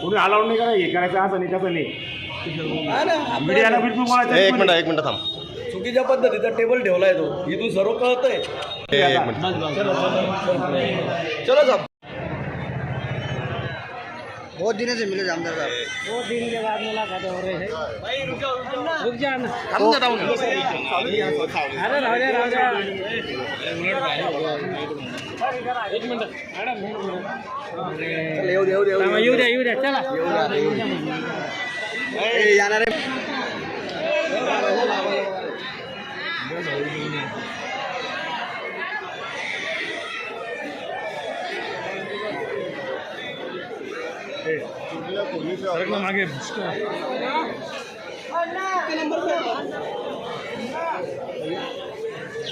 कोणी अलाउड नाही करा हे करायचं असं नाही तसं नाही मीडियाला बिलकुल बोलायचं एक. मिनिट एक मिनिट थांब. चुकीच्या पद्धतीचा टेबल ठेवलाय तो. इथून सर्व कळतंय. एक मिनिट. चलो साहेब बहुत दिनों से मिले जामदार साहब। वो दिन के बाद मुलाकात हो रही है। रुक जा ना। अरे राजा राजा। एक मिनिट। मॅडम येऊ दे येऊ द्या येऊ द्या चला। आहे. मागे.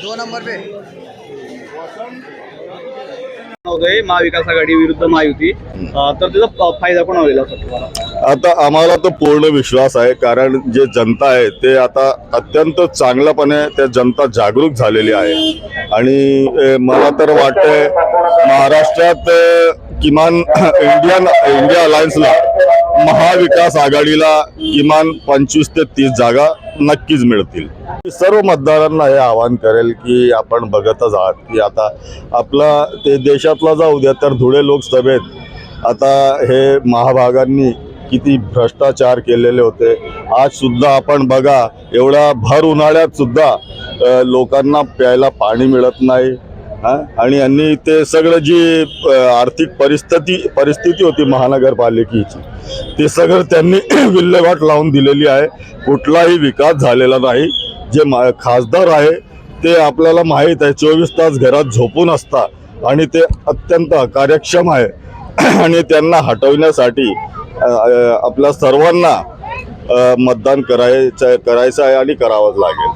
दो नंबर पे. होतोय महाविकास आघाडी विरुद्ध महायुती. तर त्याचा फायदा कोण होईल असं तुम्हाला आता आम्हाला तो पूर्ण विश्वास आहे कारण जे जनता आहे ते आता अत्यंत चांगल्यापणे त्या जनता जागरूक झालेली आहे. आणि मला तर वाटतंय महाराष्ट्रात किमान इंडियन इंडिया अलायन्सला महाविकास आघाडीला किमान पंचवीस ते तीस जागा नक्कीच मिळतील. सर्व मतदारांना हे आवाहन करेल की आपण बघतच आहात की आता आपला ते देशातला जाऊ द्या तर धुळे लोकसभेत आता हे महाभागांनी किती भ्रष्टाचार केलेले होते. आज सुद्धा आपण बघा एवढ्या भर उन्हाळ्यात सुद्धा लोकांना प्यायला पाणी मिळत नाही. आणि यांनी ते सगळं जी आर्थिक परिस्थिती परिस्थिती होती महानगरपालिकेची ते सगळं त्यांनी विल्हेवाट लावून दिलेली आहे. कुठलाही विकास झालेला नाही. जे मा खासदार आहे ते आपल्याला माहीत आहे चोवीस तास घरात झोपून असतात. आणि ते अत्यंत कार्यक्षम आहे. आणि त्यांना हटवण्यासाठी आपल्या सर्वांना मतदान करायचं करायचं आहे आणि करावंच लागेल.